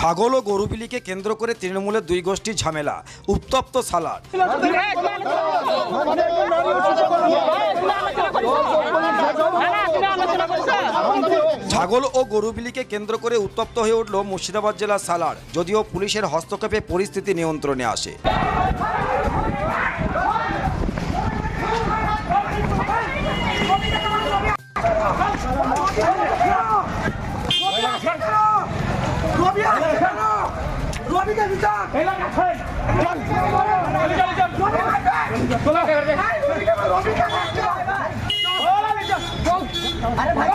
ছাগল ও গরু বিলিকে কেন্দ্র করে তৃণমূলের দুই গোষ্ঠীর ঝামেলা, উত্তপ্ত সালাড ছাগল ও গরু বিলিকে কেন্দ্র করে উত্তপ্ত হয়ে উঠল মুর্শিদাবাদ জেলার সালার যদিও পুলিশের হস্তক্ষেপে পরিস্থিতি নিয়ন্ত্রণে আসে। আরে ভাই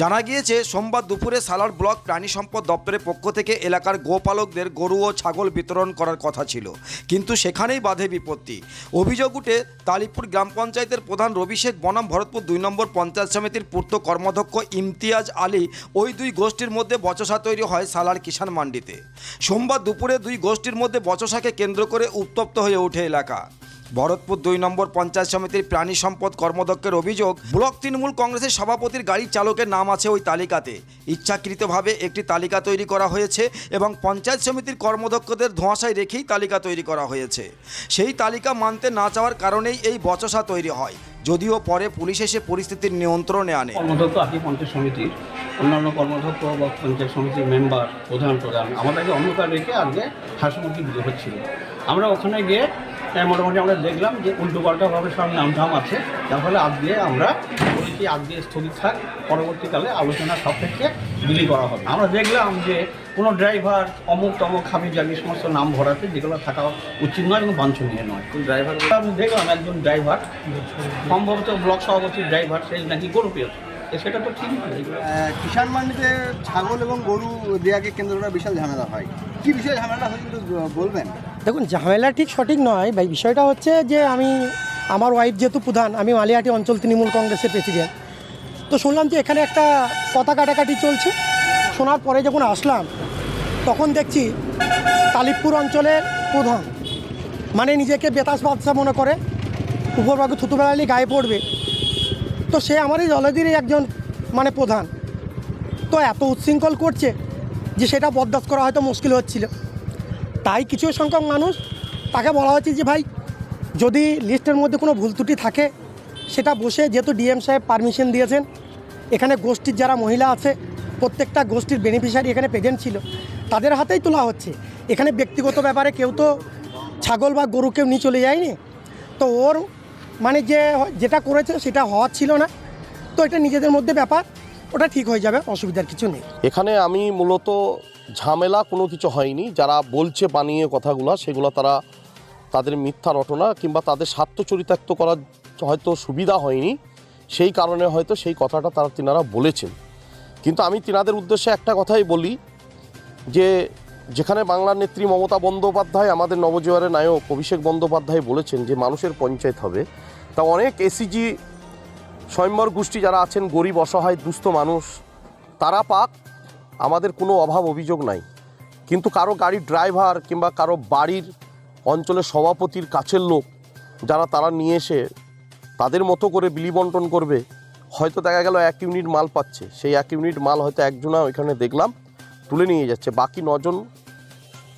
জানা গিয়েছে, সোমবার দুপুরে সালার ব্লক প্রাণী সম্পদ দপ্তরের পক্ষ থেকে এলাকার গোপালকদের গরু ও ছাগল বিতরণ করার কথা ছিল, কিন্তু সেখানেই বাধে বিপত্তি। অভিযোগ উঠে, তালিপুর গ্রাম পঞ্চায়েতের প্রধান রবি শেখ বনাম ভরতপুর দুই নম্বর পঞ্চায়েত সমিতির পূর্ত কর্মাধ্যক্ষ ইমতিয়াজ আলী ওই দুই গোষ্ঠীর মধ্যে বচসা তৈরি হয় সালার কিষাণ মান্ডিতে সোমবার দুপুরে দুই গোষ্ঠীর মধ্যে বচসাকে কেন্দ্র করে উত্তপ্ত হয়ে ওঠে এলাকা। ভরতপুর দুই নম্বর পঞ্চায়েত সমিতির প্রাণী সম্পদ কর্মদক্ষের অভিযোগ, ব্লক তৃণমূল কংগ্রেসের সভাপতির গাড়ির চালকের নাম আছে ওই তালিকাতে। ইচ্ছাকৃতভাবে একটি তালিকা তৈরি করা হয়েছে এবং পঞ্চায়েত সমিতির কর্মদক্ষদের ধোঁয়াশায় রেখেই তালিকা তৈরি করা হয়েছে। সেই তালিকা মানতে না চাওয়ার কারণেই এই বচসা তৈরি হয়। যদিও পরে পুলিশ এসে পরিস্থিতির নিয়ন্ত্রণে আনে। কর্মধ্যক্ষ আকি পঞ্চায়েত সমিতির অন্যান্য কর্মধ্যক্ষ বা পঞ্চায়েত সমিতির মেম্বার প্রধান প্রধান আমাদেরকে অন্ধকার রেখে আজকে হাসিমুখী হচ্ছিল। আমরা ওখানে গিয়ে আহ, মোটামুটি আমরা দেখলাম যে উল্টো পাল্টাভাবে সব নামধাম আছে। যার ফলে আজকে আমরা বলেছি আজকে স্থগিত থাক পরবর্তীকালে আলোচনা সাপেক্ষে বিলি করা হবে। আমরা দেখলাম যে কোনো ড্রাইভার অমুক তমুক খাবি জাগি সমস্ত নাম ভরাতে যেগুলো থাকা উচিত নয় এবং বাঞ্ছনীয় নয়। ড্রাইভার? আমি দেখলাম একজন ড্রাইভার সম্ভবত ব্লক সভাপতির ড্রাইভার সেই নাকি গরু পেয়েছে। সেটা তো ঠিক কিষাণ মান্ডিতে ছাগল এবং গরু দেওয়াকে কেন্দ্র করে বিশাল ঝামেলা হয়। কি বিষয়ে ঝামেলা হয় একটু বলবেন? দেখুন, ঝামেলা ঠিক সঠিক নয়। ভাই, বিষয়টা হচ্ছে যে আমি, আমার ওয়াইফ যেহেতু প্রধান, আমি মালিয়াটি অঞ্চল তৃণমূল কংগ্রেসের প্রেসিডেন্ট তো শুনলাম যে এখানে একটা কথা কাটাকাটি চলছে। শোনার পরে যখন আসলাম, তখন দেখছি তালিবপুর অঞ্চলের প্রধান মানে নিজেকে বেতাস বাদশা মনে করে উপরভাগে থুতু বেড়ালি গায়ে পড়বে। তো সে আমারই দলেদেরই একজন মানে প্রধান। তো এত উচ্ছৃঙ্খল করছে যে সেটা বরদাস্ত করা হয়তো মুশকিল হচ্ছিল। তাই কিছু সংখ্যক মানুষ তাকে বলা হচ্ছে যে ভাই, যদি লিস্টের মধ্যে কোনো ভুল ত্রুটি থাকে, সেটা বসে যেহেতু ডিএম সাহেব পারমিশন দিয়েছেন, এখানে গোষ্ঠীর যারা মহিলা আছে, প্রত্যেকটা গোষ্ঠীর বেনিফিশিয়ারি এখানে প্রেজেন্ট ছিল, তাদের হাতেই তোলা হচ্ছে। এখানে ব্যক্তিগত ব্যাপারে কেউ তো ছাগল বা গরু কেউ নিয়ে চলে যায়নি। তো ওর মানে যে যেটা করেছে সেটা হওয়ার ছিল না। তো এটা নিজেদের মধ্যে ব্যাপার, ওটা ঠিক হয়ে যাবে, অসুবিধার কিছু নেই। এখানে আমি মূলত ঝামেলা কোনো কিছু হয়নি। যারা বলছে বানিয়ে কথাগুলো, সেগুলো তারা তাদের মিথ্যা রটনা কিংবা তাদের স্বার্থ চরিতার্থ করার হয়তো সুবিধা হয়নি। সেই কারণে হয়তো সেই কথাটা তারা তিনারা বলেছেন। কিন্তু আমি তিনাদের উদ্দেশ্যে একটা কথাই বলি যে, যেখানে বাংলার নেত্রী মমতা বন্দ্যোপাধ্যায়, আমাদের নবজোয়ারের নায়ক অভিষেক বন্দ্যোপাধ্যায় বলেছেন যে, মানুষের পঞ্চায়েত হবে। তা অনেক এসিজি, স্বয়ম্বর গোষ্ঠী যারা আছেন, গরিব, অসহায়, দুস্থ মানুষ, তারা পাক আমাদের কোনো অভাব, অভিযোগ নাই। কিন্তু কারও গাড়ির ড্রাইভার কিংবা কারও বাড়ির অঞ্চলের সভাপতির কাছের লোক যারা তারা নিয়ে এসে তাদের মতো করে বিলি বন্টন করবে, হয়তো দেখা গেল এক ইউনিট মাল পাচ্ছে। সেই এক ইউনিট মাল হয়তো একজনা ওইখানে দেখলাম, তুলে নিয়ে যাচ্ছে। বাকি নজন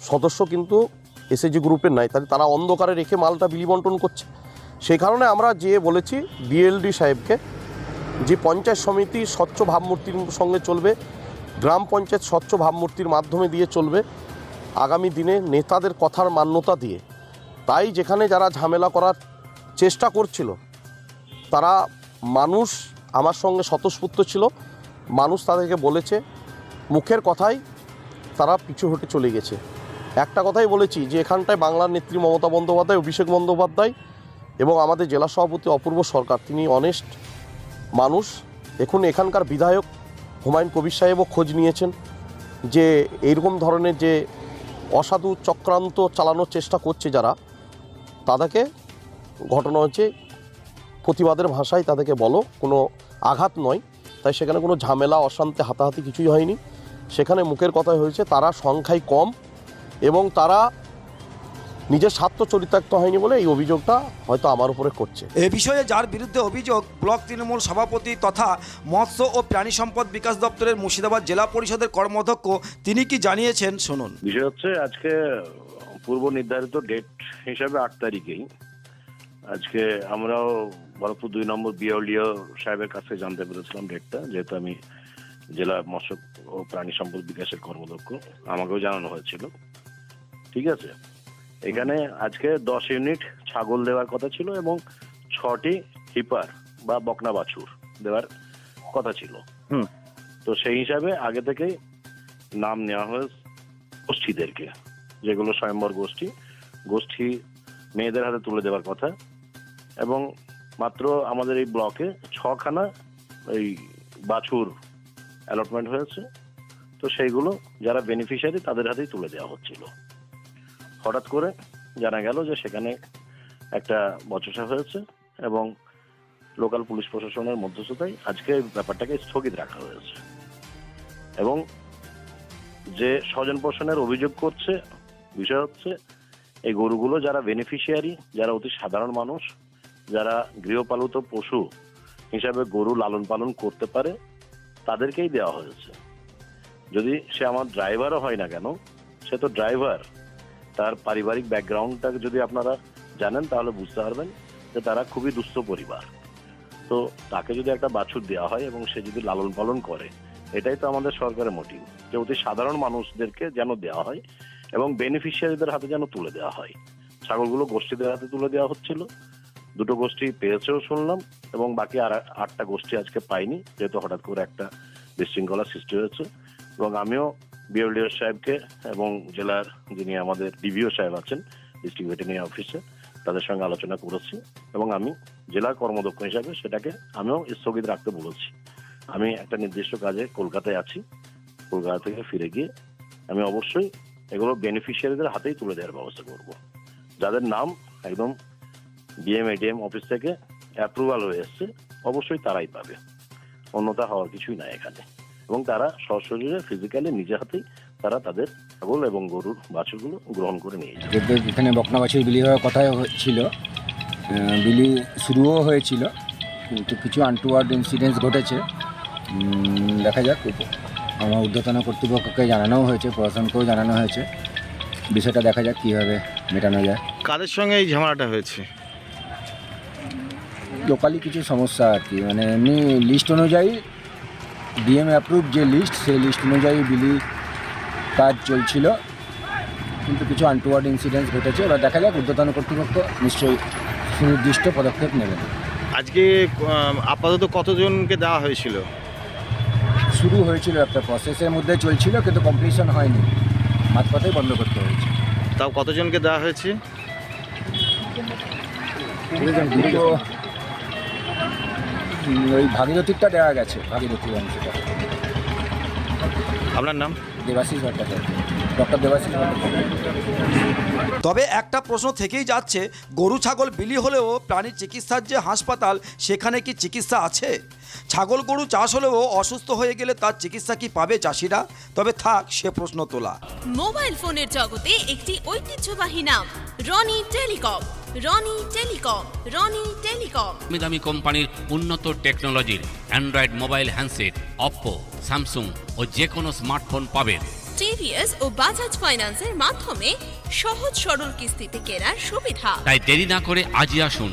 সদস্য কিন্তু এসএজি গ্রুপের নাই। তাহলে তারা অন্ধকারে রেখে মালটা বিলি বন্টন করছে। সেই কারণে আমরা যেয়ে বলেছি ডিএলডি সাহেবকে, যে পঞ্চায়েত সমিতি স্বচ্ছ ভাবমূর্তির সঙ্গে চলবে গ্রাম পঞ্চায়েত স্বচ্ছ ভাবমূর্তির মাধ্যমে দিয়ে চলবে আগামী দিনে নেতাদের কথার মান্যতা দিয়ে। তাই যেখানে যারা ঝামেলা করার চেষ্টা করছিল, তারা মানুষ আমার সঙ্গে স্বতঃস্ফূর্ত ছিল। মানুষ তাদেরকে বলেছে, মুখের কথাই তারা পিছু হটে চলে গেছে। একটা কথাই বলেছি যে, এখানটায় বাংলার নেত্রী মমতা বন্দ্যোপাধ্যায়, অভিষেক বন্দ্যোপাধ্যায় এবং আমাদের জেলা সভাপতি অপূর্ব সরকার, তিনি অনেস্ট মানুষ। এখন এখানকার বিধায়ক হুমায়ুন কবির সাহেবও খোঁজ নিয়েছেন যে এইরকম ধরনের যে অসাধু চক্রান্ত চালানোর চেষ্টা করছে যারা, তাদেরকে ঘটনা হচ্ছে প্রতিবাদের ভাষায় তাদেরকে বলো, কোনো আঘাত নয়। তাই সেখানে কোনো ঝামেলা, অশান্তি, হাতাহাতি কিছুই হয়নি। সেখানে মুখের কথা হয়েছে, তারা সংখ্যায় কম এবং তারা নিজের স্বার্থ চরিতার্থ হয়নি বলে এই অভিযোগটা হয়তো আমার উপরে করছে। এ বিষয়ে যার বিরুদ্ধে অভিযোগ ব্লক তৃণমূল সভাপতি তথা মৎস্য ও প্রাণী সম্পদ বিকাশ দপ্তরের মুর্শিদাবাদ জেলা পরিষদের কর্মাধ্যক্ষ তিনি কি জানিয়েছেন? শুনুন। বিষয় হচ্ছে আজকে পূর্ব নির্ধারিত ডেট হিসাবে আট তারিখেই আজকে আমরাও ভরতপুর দুই নম্বর বিওলিও সাহেবের কাছে জানতে পেরেছিলাম ডেটটা যেহেতু আমি জেলা মৎস্য ও প্রাণী সম্পদ বিকাশের কর্মদক্ষ আমাকেও জানানো হয়েছিল। ঠিক আছে? এখানে আজকে দশ ইউনিট ছাগল দেওয়ার কথা ছিল এবং ছটি হিপার বা বকনা বাছুর দেওয়ার কথা ছিল। তো সেই হিসাবে আগে থেকেই নাম নেওয়া হয়েছে গোষ্ঠীদেরকে যেগুলো স্বয়ম্বর গোষ্ঠী। গোষ্ঠী মেয়েদের হাতে তুলে দেওয়ার কথা। এবং মাত্র আমাদের এই ব্লকে ছখানা এই বাছুর অ্যালটমেন্ট হয়েছে। তো সেইগুলো যারা বেনিফিশিয়ারি তাদের হাতেই তুলে দেওয়া হচ্ছিল। হঠাৎ করে জানা গেল যে সেখানে একটা বচসা হয়েছে এবং লোকাল পুলিশ প্রশাসনের মধ্যস্থতায় আজকে ব্যাপারটাকে স্থগিত রাখা হয়েছে। এবং যে স্বজন পোষণের অভিযোগ করছে, বিষয় হচ্ছে এই গরুগুলো যারা বেনিফিশিয়ারি যারা অতি সাধারণ মানুষ, যারা গৃহপালিত পশু হিসাবে গরু লালন পালন করতে পারে, তাদেরকেই দেওয়া হয়েছে। যদি সে আমার ড্রাইভারও হয় না কেন, সে তো ড্রাইভার তার পারিবারিক ব্যাকগ্রাউন্ডটাকে যদি আপনারা জানেন, তাহলে বুঝতে পারবেন যে তারা খুবই দুস্থ পরিবার। তো তাকে যদি একটা বাছুর দেওয়া হয় এবং সে যদি লালন পালন করে, এটাই তো আমাদের সরকারের মোটিভ যে অতি সাধারণ মানুষদেরকে যেন দেওয়া হয় এবং বেনিফিশিয়ারিদের হাতে যেন তুলে দেওয়া হয়। ছাগলগুলো গোষ্ঠীদের হাতে তুলে দেওয়া হচ্ছিল। দুটো গোষ্ঠী পেয়েছেও শুনলাম এবং বাকি আর আটটা গোষ্ঠী আজকে পাইনি, যেহেতু হঠাৎ করে একটা বিশৃঙ্খলা সৃষ্টি হয়েছে। এবং আমিও বিএলডিও সাহেবকে এবং জেলার যিনি আমাদের ডিভিও সাহেব আছেন ডিস্ট্রিক্ট ভেটেরিনারি অফিসে তাদের সঙ্গে আলোচনা করেছি এবং আমি জেলা কর্মদক্ষ হিসাবে সেটাকে আমিও স্থগিত রাখতে বলেছি। আমি একটা নির্দিষ্ট কাজে কলকাতায় আছি, কলকাতা থেকে ফিরে গিয়ে আমি অবশ্যই এগুলো বেনিফিশিয়ারিদের হাতেই তুলে দেওয়ার ব্যবস্থা করব। যাদের নাম একদম ডিএম এডিএম অফিস থেকে অ্যাপ্রুভাল হয়ে এসছে, অবশ্যই তারাই পাবে। অন্যতা হওয়ার কিছুই নাই এখানে। এবং তারা সশরীরে ফিজিক্যালি নিজে হাতেই তারা তাদের ছাগল এবং গরুর বাছুরগুলো গ্রহণ করে নিয়ে যাবে এদের এখানে বকনাবাসীর বিলি হওয়ার কথাই ছিল। বিলি শুরুও হয়েছিল কিন্তু কিছু আনটুয়ার্ড ইনসিডেন্টস ঘটেছে। দেখা যাক আমার ঊর্ধ্বতন কর্তৃপক্ষকে জানানো হয়েছে প্রশাসনকেও জানানো হয়েছে। বিষয়টা দেখা যাক কীভাবে মেটানো যায়। কাদের সঙ্গে এই ঝামেলাটা হয়েছে? লোকালি কিছু সমস্যা আর কি মানে এমনি লিস্ট অনুযায়ী ডিএম অ্যাপ্রুভ যে লিস্ট সেই লিস্ট অনুযায়ী বিলি কাজ চলছিল। কিন্তু কিছু আনটুয়ার্ড ইনসিডেন্টস ঘটেছে। এবার দেখা যাক ঊর্ধ্বতন কর্তৃপক্ষ নিশ্চয়ই সুনির্দিষ্ট পদক্ষেপ নেবেন। আজকে আপাতত কতজনকে দেওয়া হয়েছিল? শুরু হয়েছিল একটা প্রসেসের মধ্যে চলছিল কিন্তু কমপ্লিশন হয়নি। মাঝপথেই বন্ধ করতে হয়েছে। তাও কতজনকে দেওয়া হয়েছে? ওই ভাগীরথীরটা দেওয়া গেছে ভাগীরথীর অংশটা। আপনার নাম? দেবাশিস ভট্টাচার্য ডক্টর দেবাশিস ভট্টাচার্য। তবে একটা প্রশ্ন থেকেই যাচ্ছে গরু ছাগল বিলি হলেও প্রাণী চিকিৎসার যে হাসপাতাল সেখানে কি চিকিৎসা আছে? ছাগল গরু চাষ হলেও অসুস্থ হয়ে গেলে তার চিকিৎসা কি পাবে চাষিরা? তবে থাক সে প্রশ্ন তোলা। মোবাইল ফোনের জগতে একটি ঐতিহ্যবাহী নাম Rony telecom. Rony telecom Rony telecom. দামি দামি কোম্পানির উন্নত টেকনোলজির Android mobile handset Oppo Samsung ও যে কোনো স্মার্টফোন পাবেন। টিভিএস ও বাজাজ ফাইন্যান্সের মাধ্যমে সহজ সরল কিস্তিতে কেনার সুবিধা। তাই দেরি না করে আজই আসুন